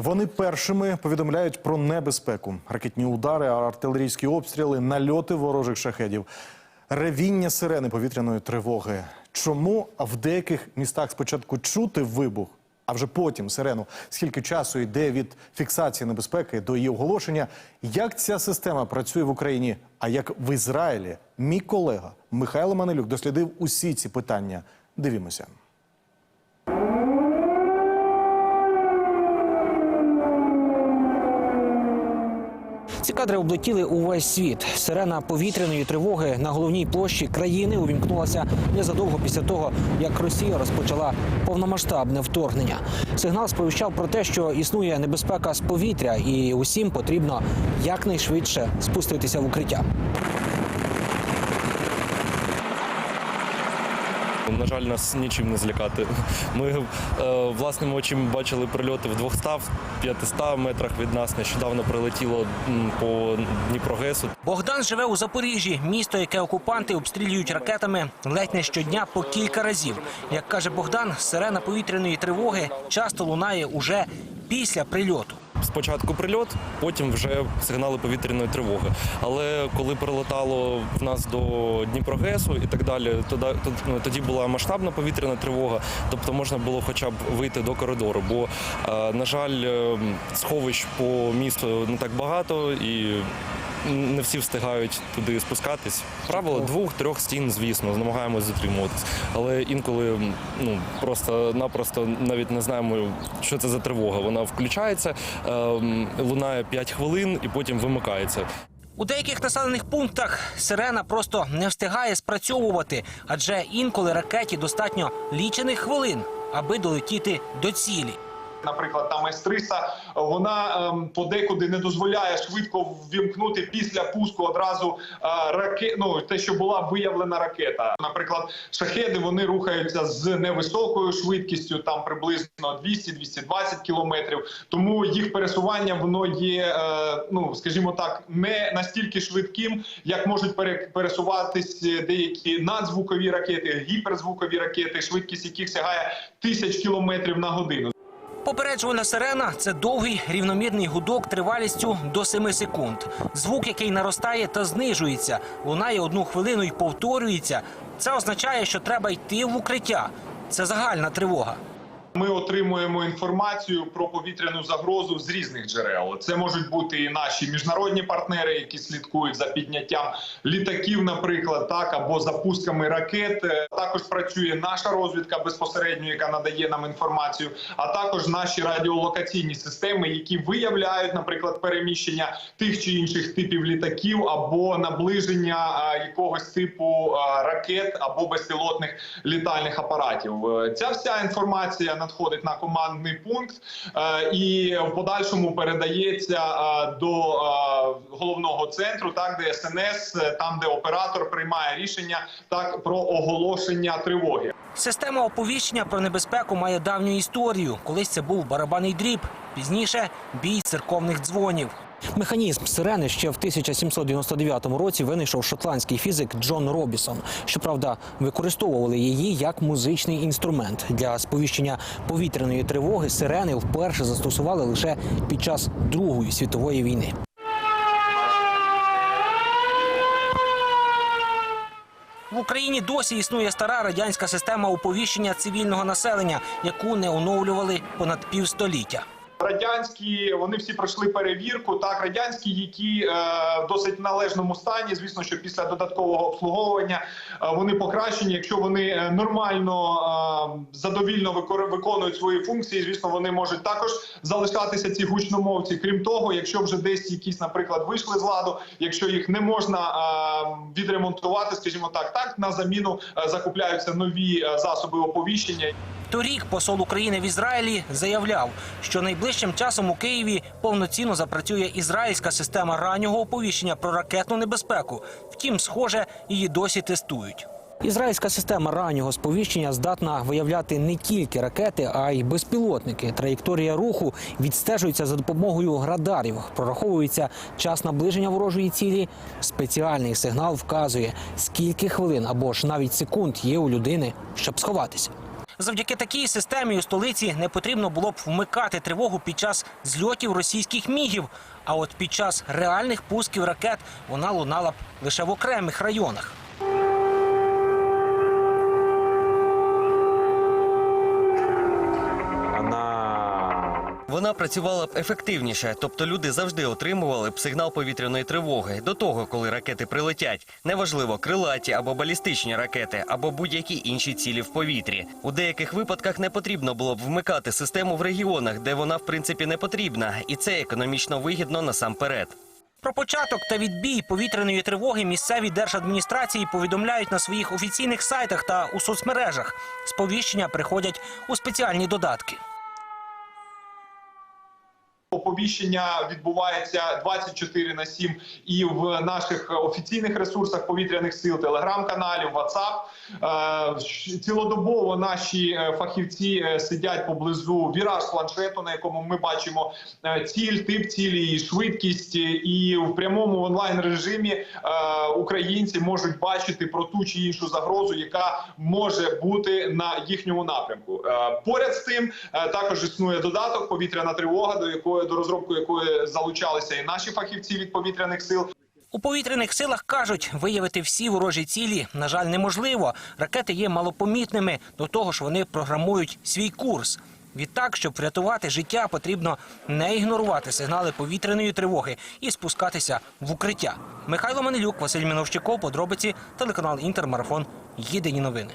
Вони першими повідомляють про небезпеку: ракетні удари, артилерійські обстріли, нальоти ворожих шахедів, ревіння сирени повітряної тривоги. Чому в деяких містах спочатку чути вибух, а вже потім сирену? Скільки часу йде від фіксації небезпеки до її оголошення? Як ця система працює в Україні? А як в Ізраїлі? Мій колега Михайло Манелюк дослідив усі ці питання. Дивімося. Ці кадри облетіли увесь світ. Сирена повітряної тривоги на головній площі країни увімкнулася незадовго після того, як Росія розпочала повномасштабне вторгнення. Сигнал сповіщав про те, що існує небезпека з повітря, і усім потрібно якнайшвидше спуститися в укриття. На жаль, нас нічим не злякати. Ми е, власними очима бачили прильоти в 200-500 метрах від нас. Нещодавно прилетіло по Дніпрогесу. Богдан живе у Запоріжжі, місто, яке окупанти обстрілюють ракетами ледь не щодня по кілька разів. Як каже Богдан, сирена повітряної тривоги часто лунає уже після прильоту. Спочатку прильот, потім вже сигнали повітряної тривоги. Але коли прилетало в нас до Дніпрогесу і так далі, тоді, тоді була масштабна повітряна тривога, тобто можна було хоча б вийти до коридору. Бо, е, на жаль, е, сховищ по місту не так багато і. Не всі встигають туди спускатись. Правило двох-трьох стін, звісно, намагаємось затримуватись. Але інколи ну просто-напросто навіть не знаємо, що це за тривога. Вона включається, ем, лунає 5 хвилин і потім вимикається. У деяких населених пунктах сирена просто не встигає спрацьовувати, адже інколи ракеті достатньо лічених хвилин, аби долетіти до цілі. Наприклад, там С-300, вона ем, подекуди не дозволяє швидко ввімкнути після пуску одразу е, ракет, ну, те, що була виявлена ракета. Наприклад, шахеди вони рухаються з невисокою швидкістю, там приблизно 200-220 кілометрів. Тому їх пересування воно є, е, ну скажімо так, не настільки швидким, як можуть пере- пересуватись деякі надзвукові ракети, гіперзвукові ракети, швидкість яких сягає тисяч кілометрів на годину. Попереджувальна сирена це довгий рівномірний гудок тривалістю до 7 секунд. Звук, який наростає та знижується, лунає одну хвилину і повторюється. Це означає, що треба йти в укриття. Це загальна тривога. Ми отримуємо інформацію про повітряну загрозу з різних джерел. Це можуть бути і наші міжнародні партнери, які слідкують за підняттям літаків, наприклад, так або запусками ракет. Також працює наша розвідка безпосередньо, яка надає нам інформацію. А також наші радіолокаційні системи, які виявляють, наприклад, переміщення тих чи інших типів літаків або наближення якогось типу ракет або безпілотних літальних апаратів. Е, Ця вся інформація надходить на командний пункт е, і в подальшому передається е, до е, головного центру, так де СНС, там де оператор приймає рішення так про оголошення тривоги. Система оповіщення про небезпеку має давню історію. Колись це був барабанний дріб, пізніше бій церковних дзвонів. Механізм сирени ще в 1799 році винайшов шотландський фізик Джон Робісон. Щоправда, використовували її як музичний інструмент для сповіщення повітряної тривоги. Сирени вперше застосували лише під час Другої світової війни. В Україні досі існує стара радянська система оповіщення цивільного населення, яку не оновлювали понад півстоліття. Радянські вони всі пройшли перевірку. Так, радянські, які е, в досить належному стані. Звісно, що після додаткового обслуговування е, вони покращені. Якщо вони е, нормально е, задовільно виконують свої функції, звісно, вони можуть також залишатися ці гучномовці. Крім того, якщо вже десь якісь, наприклад, вийшли з ладу, якщо їх не можна е, відремонтувати, скажімо так, так на заміну е, закупляються нові е, засоби оповіщення. Торік посол України в Ізраїлі заявляв, що найближчим часом у Києві повноцінно запрацює ізраїльська система раннього оповіщення про ракетну небезпеку. Втім, схоже, її досі тестують. Ізраїльська система раннього сповіщення здатна виявляти не тільки ракети, а й безпілотники. Траєкторія руху відстежується за допомогою радарів. Прораховується час наближення ворожої цілі. Спеціальний сигнал вказує, скільки хвилин або ж навіть секунд є у людини, щоб сховатися. Завдяки такій системі у столиці не потрібно було б вмикати тривогу під час зльотів російських мігів. А от під час реальних пусків ракет вона лунала б лише в окремих районах. Вона працювала б ефективніше, тобто люди завжди отримували б сигнал повітряної тривоги до того, коли ракети прилетять. Неважливо, крилаті або балістичні ракети, або будь-які інші цілі в повітрі. У деяких випадках не потрібно було б вмикати систему в регіонах, де вона в принципі не потрібна, і це економічно вигідно насамперед. Про початок та відбій повітряної тривоги місцеві держадміністрації повідомляють на своїх офіційних сайтах та у соцмережах. Сповіщення приходять у спеціальні додатки. Оповіщення відбувається 24 на 7 і в наших офіційних ресурсах повітряних сил, телеграм-каналів, WhatsApp. Е, Цілодобово наші е, фахівці е, сидять поблизу віраж планшету, на якому ми бачимо ціль, тип цілі, і швидкість. І в прямому онлайн режимі українці можуть бачити про ту чи іншу загрозу, яка може бути на їхньому напрямку. Поряд з тим також існує додаток повітряна тривога, до якої до розробки якої залучалися і наші фахівці від повітряних сил. У повітряних силах кажуть, виявити всі ворожі цілі, на жаль, неможливо. Ракети є малопомітними, до того ж вони програмують свій курс. Відтак, щоб врятувати життя, потрібно не ігнорувати сигнали повітряної тривоги і спускатися в укриття. Михайло Манилюк, Василь Міновщиков, подробиці, телеканал Інтермарафон. Єдині новини.